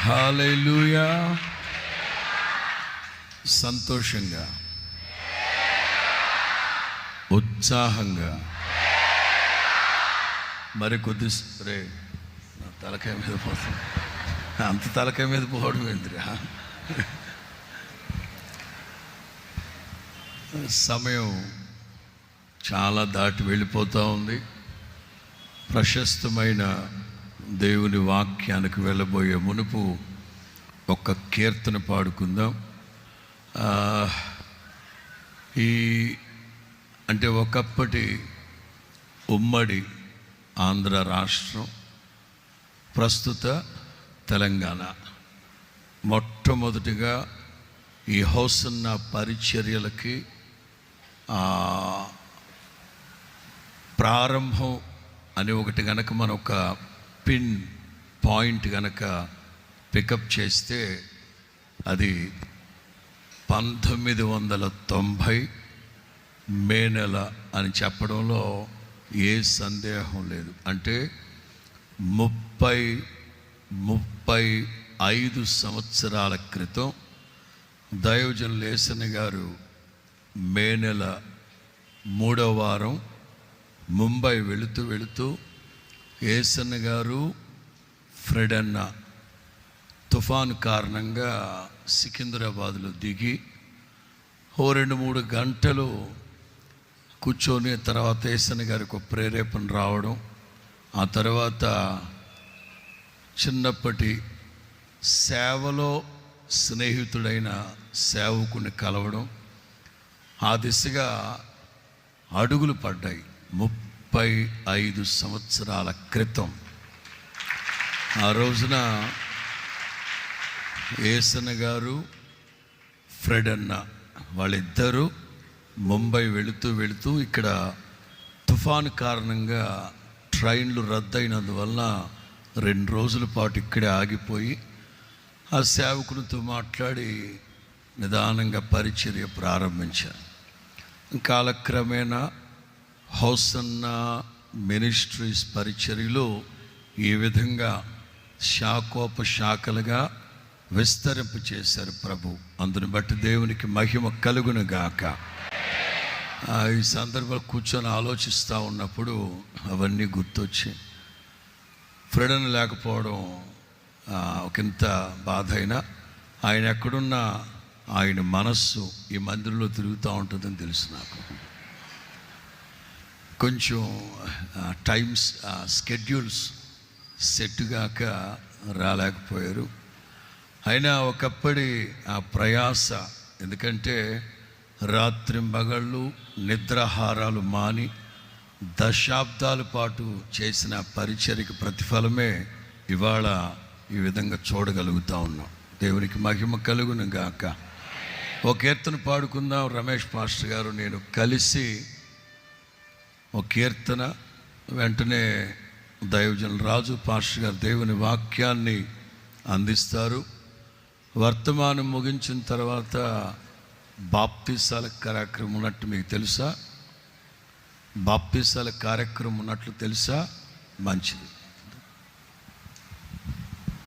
హాలూయా సంతోషంగా. ఉత్సాహంగా. మరి కొద్ది రే నా తలకాయ మీద పోతుంది. అంత తలకాయ మీద పోవడం ఏంటిరా సమయం చాలా దాటి వెళ్ళిపోతూ ఉంది. ప్రశస్తమైన దేవుని వాక్యానికి వెళ్ళబోయే మునుపు ఒక కీర్తన పాడుకుందాం. ఈ అంటే ఒకప్పటి ఉమ్మడి ఆంధ్ర రాష్ట్రం ప్రస్తుత తెలంగాణ. మొట్టమొదటిగా ఈ హౌసన్న పరిచర్యలకి ప్రారంభం అని ఒకటి కనుక మనం ఒక పిన్ పాయింట్ కనుక పికప్ చేస్తే అది పంతొమ్మిది వందల తొంభై మే నెల అని చెప్పడంలో ఏ సందేహం లేదు. అంటే ముప్పై ముప్పై ఐదు సంవత్సరాల క్రితం దయోజన్ లేసన్ గారు మే నెల మూడో వారం ముంబై వెళుతూ వెళుతూ ఏసన్న గారు ఫ్రెడన్న తుఫాను కారణంగా సికింద్రాబాద్లో దిగి ఓ రెండు మూడు గంటలు కూర్చొని తర్వాత ఏసన్న గారికి ఒక ప్రేరేపణ రావడం ఆ తర్వాత చిన్నప్పటి సేవలో స్నేహితుడైన సేవకుని కలవడం ఆ దిశగా అడుగులు పడ్డాయి. ముప్పై ముప్పై ఐదు సంవత్సరాల క్రితం ఆ రోజున ఏసన్న గారు ఫ్రెడ్ అన్న వాళ్ళిద్దరూ ముంబై వెళుతూ వెళుతూ ఇక్కడ తుఫాను కారణంగా ట్రైన్లు రద్దయినందువల్ల రెండు రోజుల పాటు ఇక్కడే ఆగిపోయి ఆ సేవకునితో మాట్లాడి నిదానంగా పరిచర్య ప్రారంభించారు. కాలక్రమేణా హౌసన్న మినిస్ట్రీస్ పరిచర్యలో ఈ విధంగా శాఖోపశాఖలుగా విస్తరింపు చేశారు ప్రభు. అందుని బట్టి దేవునికి మహిమ కలుగును గాక. ఈ సందర్భంలో కూర్చొని ఆలోచిస్తూ ఉన్నప్పుడు అవన్నీ గుర్తొచ్చి ఫ్రెడన్ లేకపోవడం ఒక ఒకంత బాధ అయినా ఆయన ఎక్కడున్నా ఆయన మనస్సు ఈ మందిరంలో తిరుగుతూ ఉంటుందని తెలుసు నాకు. కొంచెం టైమ్స్ స్కెడ్యూల్స్ సెట్ కాక రాలేకపోయారు. అయినా ఒకప్పటి ఆ ప్రయాస ఎందుకంటే రాత్రి మగళ్ళు నిద్రాహారాలు మాని దశాబ్దాల పాటు చేసిన పరిచర్కి ప్రతిఫలమే ఇవాళ ఈ విధంగా చూడగలుగుతా ఉన్నాం. దేవునికి మహిమ కలుగును గాక ఒక కీర్తన పాడుకుందాం. రమేష్ పాస్టర్ గారు నేను కలిసి ఒక కీర్తన వెంటనే దైవజన రాజు పాస్టర్ గారు దేవుని వాక్యాన్ని అందిస్తారు. వర్తమానం ముగించిన తర్వాత బాప్తీసాల కార్యక్రమం ఉన్నట్టు మీకు తెలుసా? బాప్తీసాల కార్యక్రమం ఉన్నట్లు తెలుసా? మంచిది.